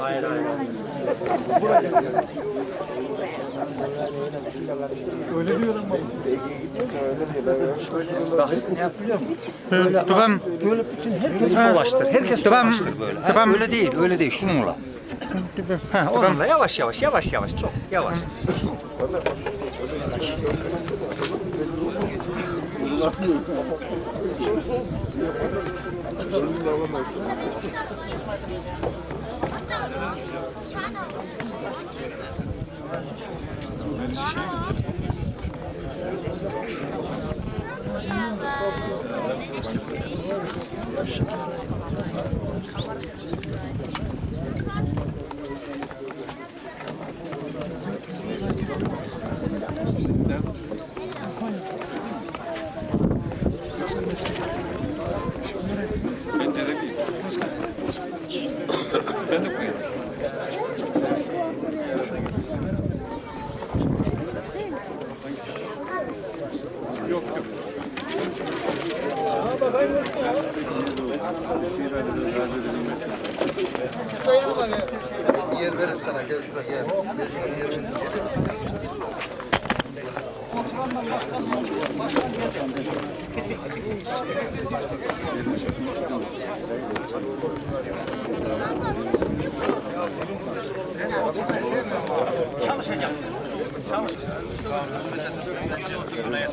Hayır hayır. Öyle diyor ama. Ne yapıyor musun? Tamam. Böyle bütün herkes dolaştır. Herkes dolaştır böyle. Tamam. Öyle değil, öyle değil. Şununla. Ha, onunla yavaş yavaş, yavaş yavaş, çok yavaş. Yer verir sana gel şuraya gel. Gel şuraya yer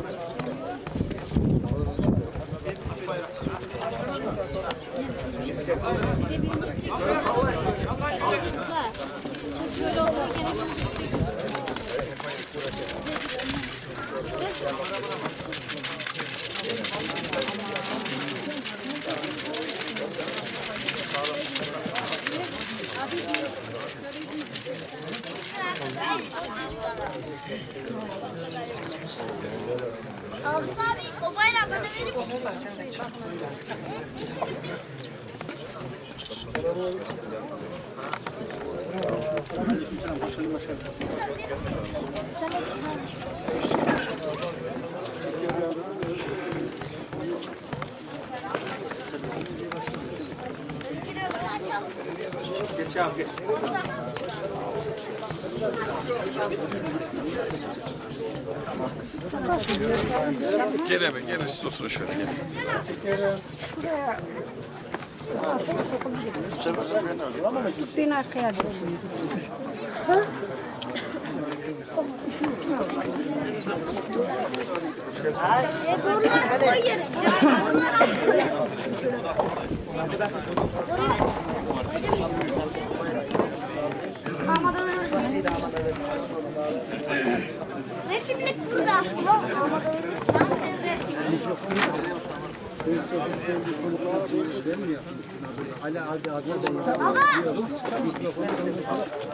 Sen Geç abi geç. Gel hemen gelin siz oturun şöyle gelin. Beni arkaya alıyorsun. Resimlik burada. Resimlik. Ali abi abi. Baba.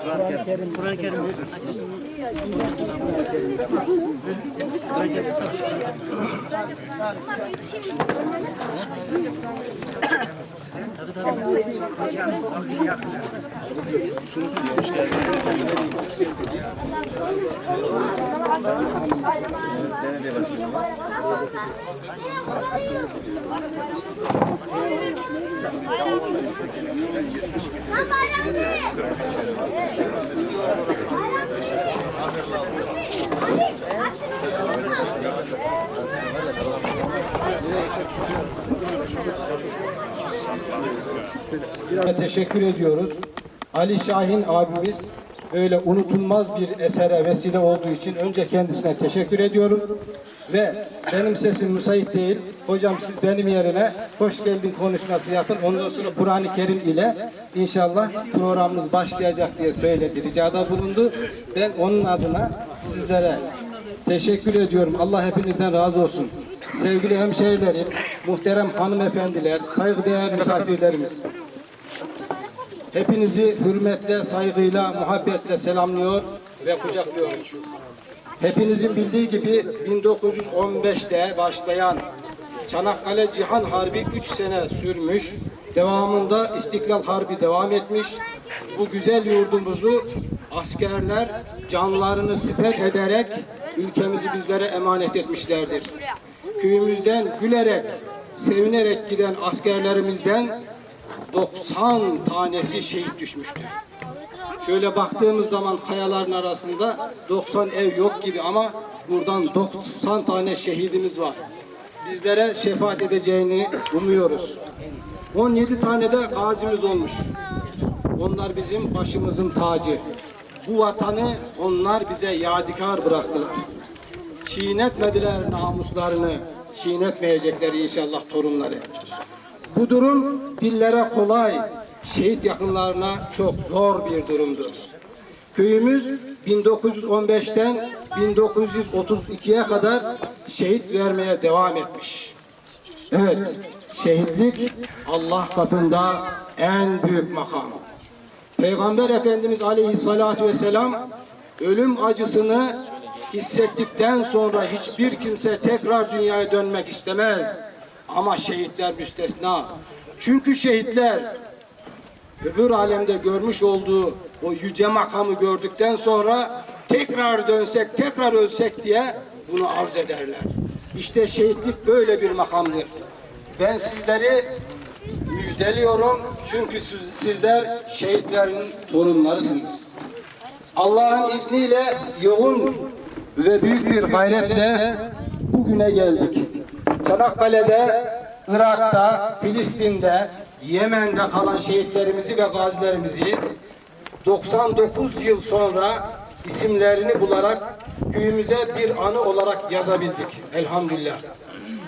Bunlar büyük teşekkür ediyoruz. Ali Şahin abimiz böyle unutulmaz bir esere vesile olduğu için önce kendisine teşekkür ediyorum. Ve benim sesim müsait değil. Hocam siz benim yerine hoş geldin konuşması yapın. Ondan sonra Kur'an-ı Kerim ile inşallah programımız başlayacak diye söyledi. Ricada bulundu. Ben onun adına sizlere teşekkür ediyorum. Allah hepinizden razı olsun. sevgili hemşehrilerim, muhterem hanımefendiler, saygıdeğer misafirlerimiz. Hepinizi hürmetle, saygıyla, muhabbetle selamlıyor ve kucaklıyorum. Hepinizin bildiği gibi 1915'te başlayan Çanakkale Cihan Harbi 3 sene sürmüş. Devamında İstiklal Harbi devam etmiş. Bu güzel yurdumuzu askerler canlarını siper ederek ülkemizi bizlere emanet etmişlerdir. Köyümüzden gülerek, sevinerek giden askerlerimizden 90 tanesi şehit düşmüştür. Şöyle baktığımız zaman kayaların arasında 90 ev yok gibi ama buradan 90 tane şehidimiz var. Bizlere şefaat edeceğini umuyoruz. 17 tane de gazimiz olmuş. Onlar bizim başımızın tacı. Bu vatanı onlar bize yadigar bıraktılar. Çiğnetmediler namuslarını, çiğnetmeyecekler inşallah torunları. Bu durum dillere kolay, şehit yakınlarına çok zor bir durumdur. Köyümüz 1915'ten 1932'ye kadar şehit vermeye devam etmiş. Evet, şehitlik Allah katında en büyük makam. Peygamber Efendimiz Aleyhisselatü Vesselam ölüm acısını hissettikten sonra hiçbir kimse tekrar dünyaya dönmek istemez. Ama şehitler müstesna. Çünkü şehitler öbür alemde görmüş olduğu o yüce makamı gördükten sonra tekrar dönsek, tekrar ölsek diye bunu arz ederler. İşte şehitlik böyle bir makamdır. Ben sizleri müjdeliyorum çünkü siz- sizler şehitlerin torunlarısınız. Allah'ın izniyle yoğun ve büyük bir gayretle bugüne geldik. Çanakkale'de, Irak'ta, Filistin'de, Yemen'de kalan şehitlerimizi ve gazilerimizi 99 yıl sonra isimlerini bularak köyümüze bir anı olarak yazabildik. Elhamdülillah.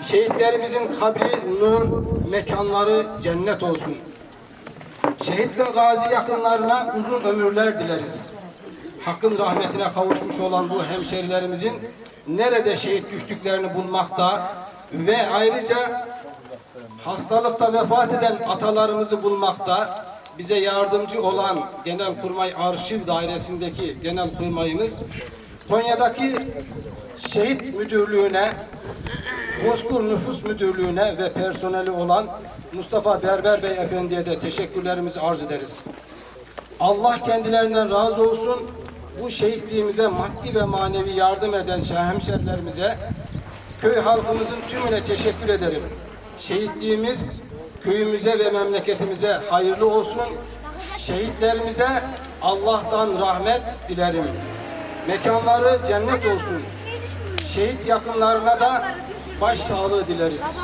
Şehitlerimizin kabri nur, mekanları cennet olsun. Şehit ve gazi yakınlarına uzun ömürler dileriz. Hakkın rahmetine kavuşmuş olan bu hemşerilerimizin nerede şehit düştüklerini bulmakta ve ayrıca hastalıkta vefat eden atalarımızı bulmakta bize yardımcı olan Genelkurmay Arşiv Dairesi'ndeki Genelkurmayımız Konya'daki şehit müdürlüğüne Bozkır Nüfus Müdürlüğü'ne ve personeli olan Mustafa Berber Bey Efendi'ye de teşekkürlerimizi arz ederiz. Allah kendilerinden razı olsun. Bu şehitliğimize maddi ve manevi yardım eden hemşerilerimize, köy halkımızın tümüne teşekkür ederim. Şehitliğimiz köyümüze ve memleketimize hayırlı olsun. Şehitlerimize Allah'tan rahmet dilerim. Mekanları cennet olsun. Şehit yakınlarına da baş sağlığı dileriz.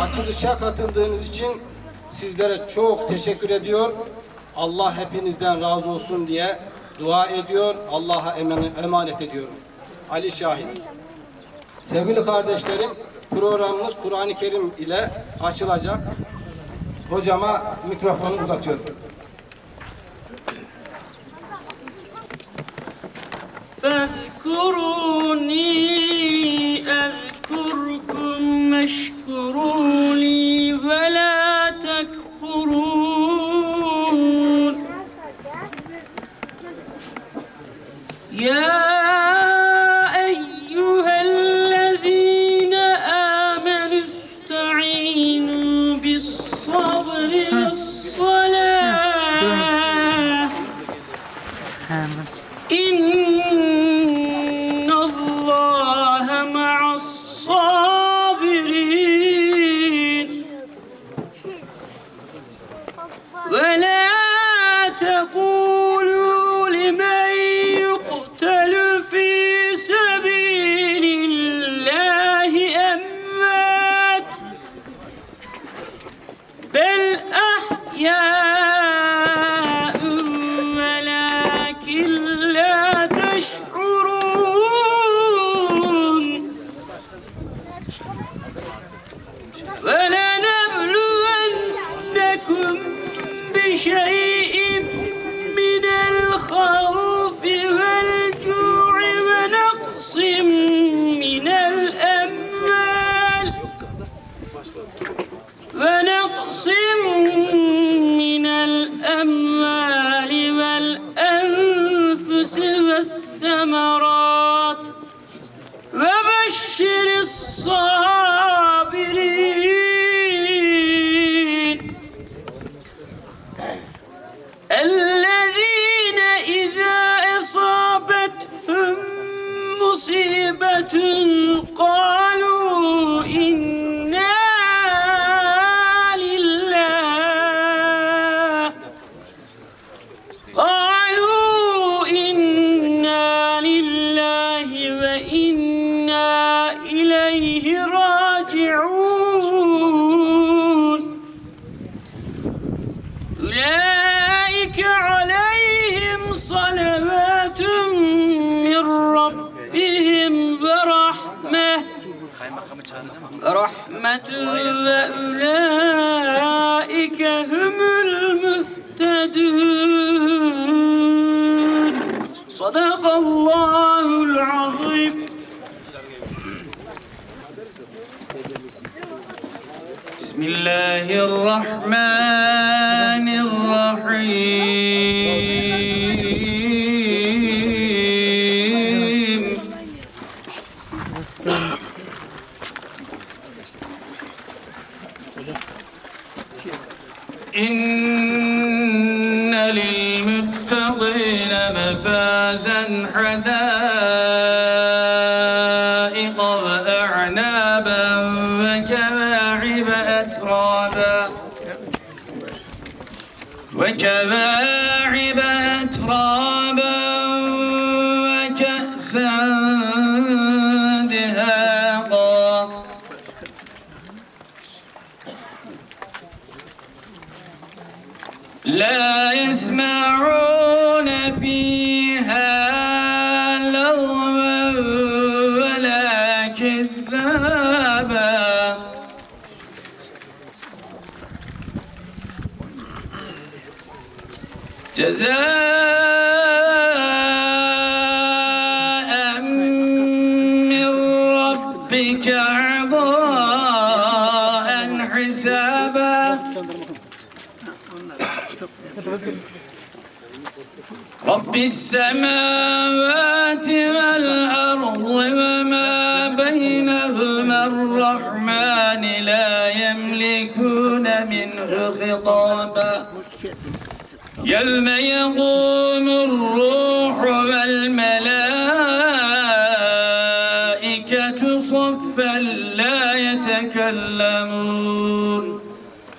Açılışa katıldığınız için sizlere çok teşekkür ediyor. Allah hepinizden razı olsun diye dua ediyor. Allah'a eman- emanet ediyorum. Ali Şahin. Sevgili kardeşlerim, programımız Kur'an-ı Kerim ile açılacak. Hocama mikrofonu uzatıyorum. فاذكروني أذكركم واشكروا Böyle Sim, rahmetü ve ulaike humul muhtedun. بسم الله الرحمن الرحيم إن للمتقين مفازا حدائق جزاء من ربك عطاء حسابا. رب السماوات والأرض وما بينهما الرحمن لا يملكون منه خطابا. يوم يقوم الروح والملائكة صفا لا يتكلمون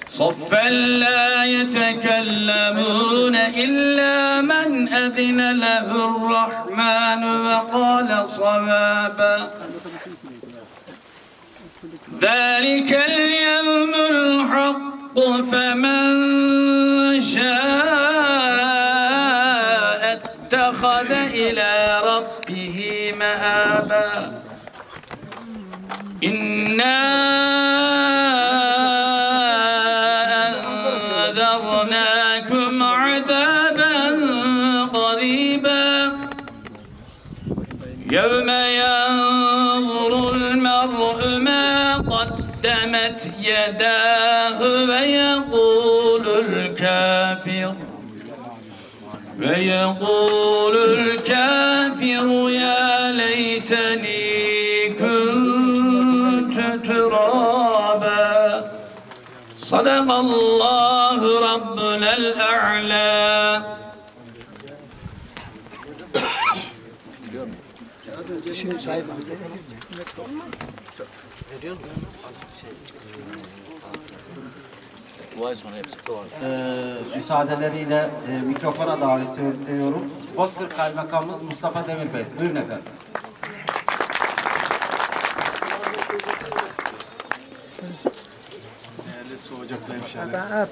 صفا لا يتكلمون إلا من أذن له الرحمن وقال صوابا. ذلك اليوم الحق فمن شاء إلى ربه مآبا. إنا أنذرناكم عذابا قريبا. يوم ينظر المرء ما قدمت يداه ويقول الكافر ويقول الكافر ليتني كنت ترابا صدق الله ربنا الأعلى Ee, müsaadeleriyle e, mikrofona davet ediyorum. Bozkır Kaymakamımız Mustafa Demir Bey. Buyurun efendim. Ocaklı hemşehriler.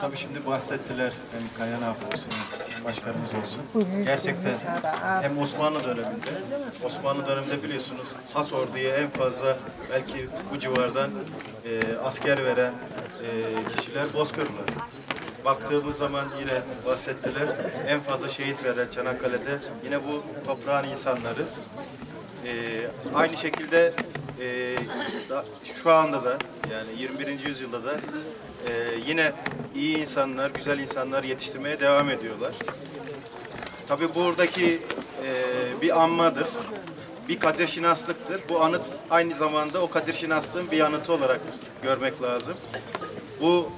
Tabii şimdi bahsettiler hem Kayan abi olsun, başkanımız olsun. Gerçekten hem Osmanlı döneminde, Osmanlı döneminde biliyorsunuz Has Ordu'ya en fazla belki bu civardan e, asker veren e, kişiler Bozkırlı. Baktığımız zaman yine bahsettiler en fazla şehit veren Çanakkale'de yine bu toprağın insanları. E, aynı şekilde e, da- şu anda da yani 21. yüzyılda da e, yine iyi insanlar, güzel insanlar yetiştirmeye devam ediyorlar. Tabii buradaki e, bir anmadır, bir kadir şinaslıktır. Bu anıt aynı zamanda o kadir şinaslığın bir yanıtı olarak görmek lazım. Bu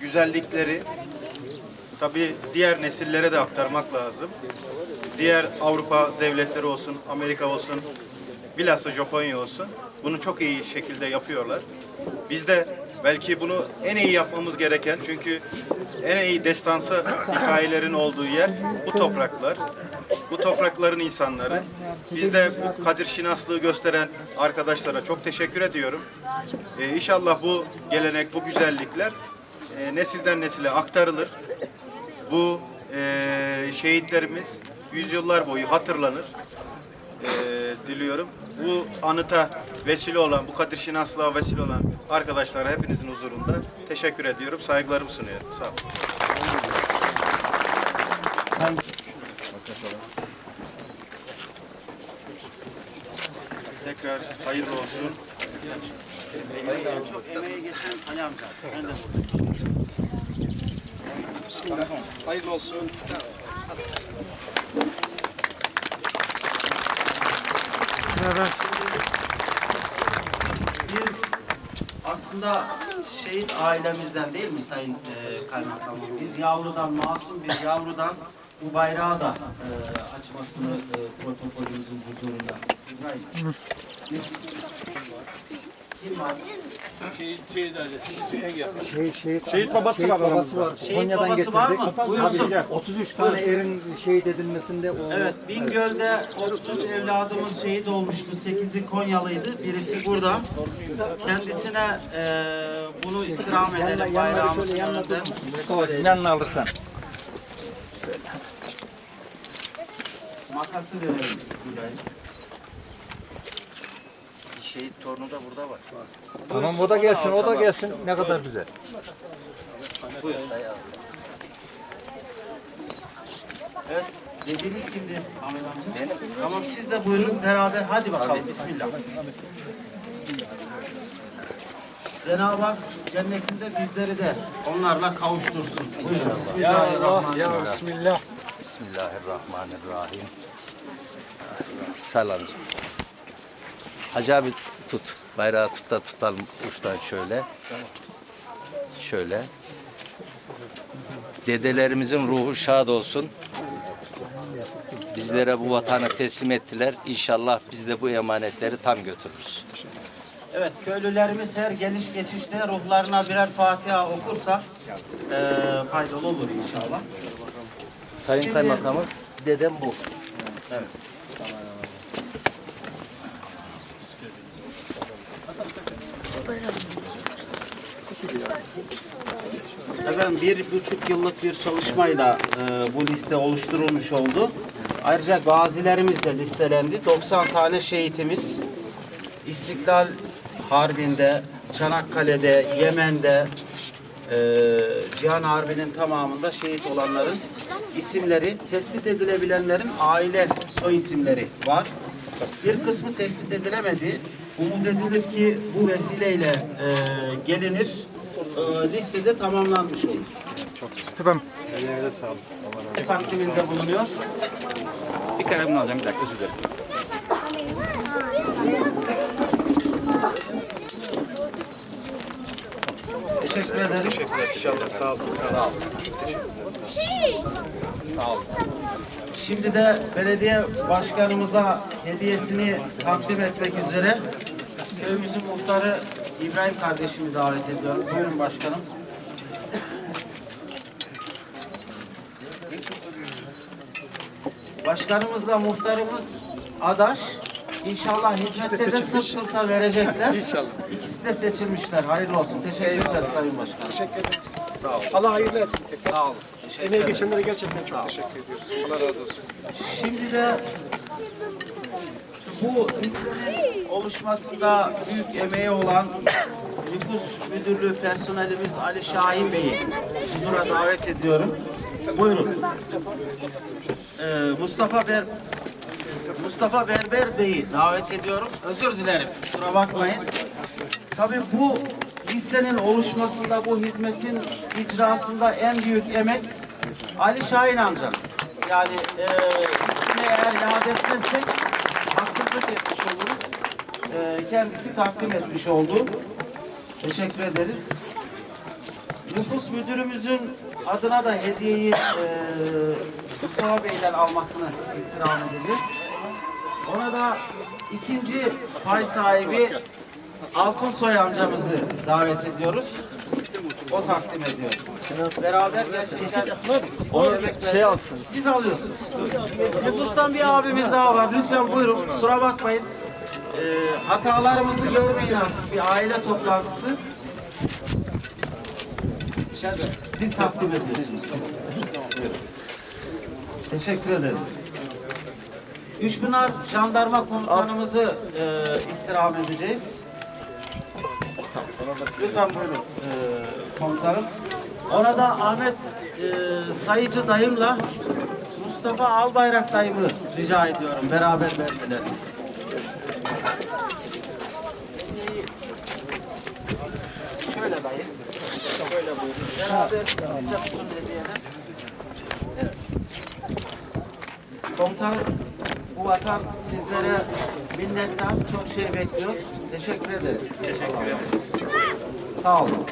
güzellikleri tabii diğer nesillere de aktarmak lazım. Diğer Avrupa devletleri olsun, Amerika olsun, bilhassa Japonya olsun. Bunu çok iyi şekilde yapıyorlar. Biz de belki bunu en iyi yapmamız gereken çünkü en iyi destansı hikayelerin olduğu yer bu topraklar. Bu toprakların insanları. Biz de bu kadir şinaslığı gösteren arkadaşlara çok teşekkür ediyorum. Ee, inşallah bu gelenek, bu güzellikler e, nesilden nesile aktarılır. Bu e, şehitlerimiz yüzyıllar boyu hatırlanır e, diliyorum. Bu anıta vesile olan, bu kadir şinaslığa vesile olan arkadaşlara hepinizin huzurunda teşekkür ediyorum. Saygılarımı sunuyorum. Sağ olun. Tekrar hayırlı olsun. Çok emeği geçen Ali amca. Ben de Hayırlı olsun. Bir aslında şehit ailemizden değil mi Sayın e, Kaymakamım? Bir yavrudan, masum bir yavrudan bu bayrağı da e, açmasını e, protokolümüzün huzurunda. İbrahim. Kim var? Şehit babası var aramızda. Şehit babası var mı? Buyursun. 33 tane erin şehit edilmesinde o Evet, Bingöl'de 33 evladımız şehit olmuştu. 8'i Konyalıydı, birisi burada. Kendisine eee bunu istirham edelim bayrağımızın önünde. Yanına alırsan. Makası verelim. Şehit torunu da burada var. Tamam o da gelsin, o da gelsin. Ne kadar güzel. Evet, dediğiniz kimdi? Benim. Tamam siz de buyurun beraber hadi bakalım bismillah. Cenab-ı Hak cennetinde bizleri de onlarla kavuştursun. Buyurun. Bismillahirrahmanirrahim. Ya Bismillah. Bismillahirrahmanirrahim. Selam. Hacı abi tut. Bayrağı tut da tutalım uçtan şöyle. Şöyle. Dedelerimizin ruhu şad olsun. Bizlere bu vatanı teslim ettiler. İnşallah biz de bu emanetleri tam götürürüz. Evet, köylülerimiz her geliş geçişte ruhlarına birer Fatiha okursa eee faydalı olur inşallah. Sayın Kaymakamım, dedem bu. Efendim bir buçuk yıllık bir çalışmayla e, bu liste oluşturulmuş oldu. Ayrıca gazilerimiz de listelendi. 90 tane şehitimiz İstiklal Harbi'nde, Çanakkale'de, Yemen'de, e, Cihan Harbi'nin tamamında şehit olanların isimleri, tespit edilebilenlerin aile soy isimleri var. Bir kısmı tespit edilemedi. Umut edilir ki bu vesileyle e, gelinir, e, listede tamamlanmış olur. Tamam. Takdiminde bulunuyor. Bir kalemini alacağım bir dakika özür dilerim. Teşekkür ederiz. İnşallah sağ olun. Sağ olun. Şimdi de belediye başkanımıza hediyesini takdim etmek üzere köyümüzün muhtarı İbrahim kardeşimi davet ediyorum. Buyurun başkanım. Başkanımızla muhtarımız adaş. İnşallah hizmette de sırt sırta verecekler. İnşallah. İkisi de seçilmişler. Hayırlı olsun. Teşekkür ederiz Sayın Başkanım. Teşekkür ederiz. Sağ ol. Allah hayırlı etsin tekrar. Sağ olun. Emeği geçenlere gerçekten çok teşekkür ediyoruz. Allah razı olsun. Şimdi de bu oluşmasında büyük emeği olan Nüfus Müdürlüğü personelimiz Ali Şahin Bey'i huzura davet ediyorum. Buyurun. Ee, Mustafa Ber Mustafa Berber Bey'i davet ediyorum. Özür dilerim. Kusura bakmayın. Tabii bu listenin oluşmasında, bu hizmetin icrasında en büyük emek Ali Şahin amcanın. Yani e, ismini eğer yad etmezsek haksızlık etmiş oluruz. E, kendisi takdim etmiş oldu. Teşekkür ederiz. Nüfus müdürümüzün adına da hediyeyi e, Mustafa Bey'den almasını istirham edeceğiz. Ona da ikinci pay sahibi Altunsoy amcamızı davet ediyoruz. O takdim ediyor. Beraber gerçekten onu şey alsın. Siz alıyorsunuz. Nüfustan bir abimiz daha var. Lütfen buyurun. Kusura bakmayın. Ee, hatalarımızı görmeyin artık. Bir aile toplantısı. Siz takdim ediyorsunuz. Teşekkür ederiz. Üçpınar Jandarma Komutanımızı e, istirham edeceğiz. Lütfen buyurun e, komutanım. Ona da Ahmet e, Sayıcı dayımla Mustafa Albayrak dayımı rica ediyorum beraber vermelerini. Şöyle dayı. Şöyle buyurun. Beraber siz de tutun hediyeler. Evet. Komutanım, bu vatan sizlere minnettar, çok şey bekliyor. Teşekkür ederiz. Teşekkür ederiz. Sağ olun.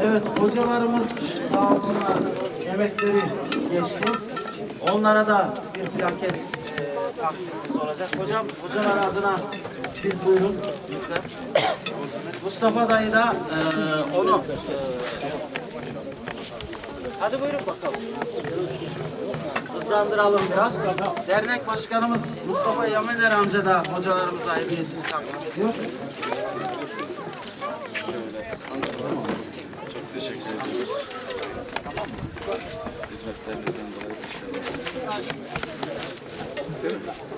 Evet, hocalarımız sağ olsunlar, emekleri geçti. Onlara da bir plaket e, takdimimiz olacak. Hocam, hocalar adına siz buyurun lütfen. Mustafa dayı da e, onu e, Hadi buyurun bakalım. Hızlandıralım biraz. Dernek başkanımız Mustafa Yamener amca da hocalarımıza hediyesini takdim ediyor. Teşekkür ediyoruz. Hizmetlerinizden dolayı teşekkür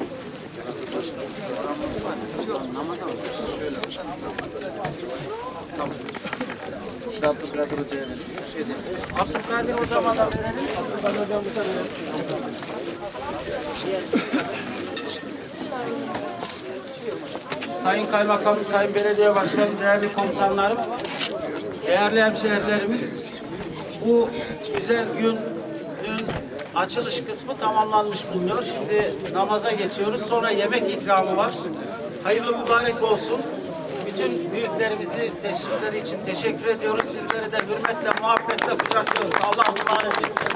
Abdülkadir hocama da verelim. Abdülkadir hocam bir tane Sayın Kaymakam, Sayın Belediye Başkanı, değerli komutanlarım, değerli hemşehrilerimiz, bu güzel günün açılış kısmı tamamlanmış bulunuyor. Şimdi namaza geçiyoruz. Sonra yemek ikramı var. Hayırlı mübarek olsun. Bütün büyüklerimizi teşrifleri için teşekkür ediyoruz. Sizleri de hürmetle, muhabbetle kucaklıyoruz. Allah mübarek etsin.